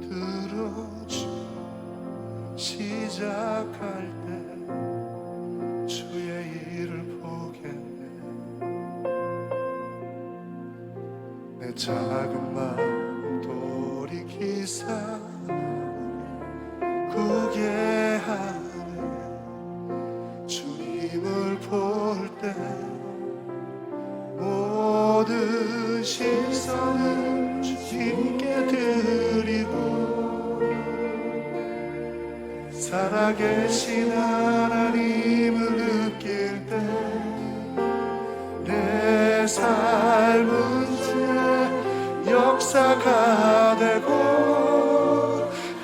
들어주 시작할 때 주의 일을 보겠네 내 작은 마음 돌이키사 구게 하네 주님을 볼 때 모든 시선을 주님께 드리고 살아계신 하나님을 느낄 때 내 삶은 주의 역사가 되고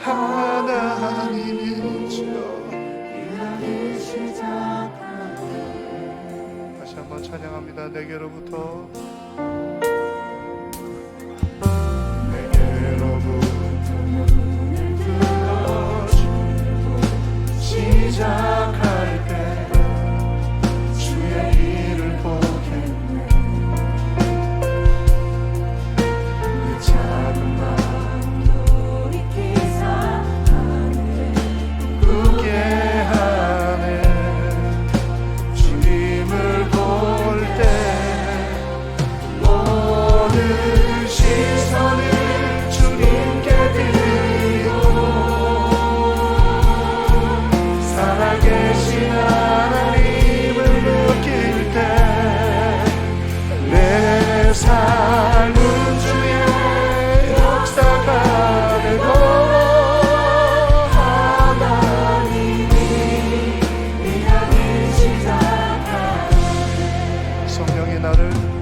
하나님이 저 일하기 시작하네 다시 한번 찬양합니다. 내게로부터 성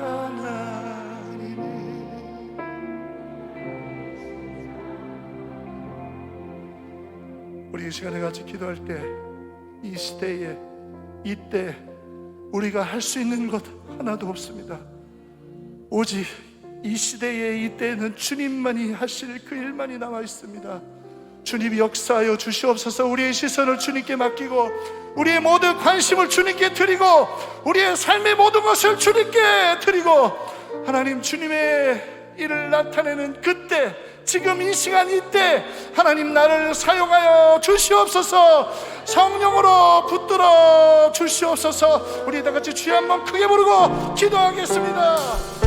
이 시간에 같이 기도할 때 이 시대에 이때 우리가 할 수 있는 것 하나도 없습니다. 오직 이 시대에 이때에는 주님만이 하실 그 일만이 남아 있습니다. 주님이 역사하여 주시옵소서 우리의 시선을 주님께 맡기고 우리의 모든 관심을 주님께 드리고 우리의 삶의 모든 것을 주님께 드리고 하나님 주님의 일을 나타내는 그때 지금 이 시간 이때 하나님 나를 사용하여 주시옵소서. 성령으로 붙들어 주시옵소서. 우리 다 같이 주여 한번 크게 부르고 기도하겠습니다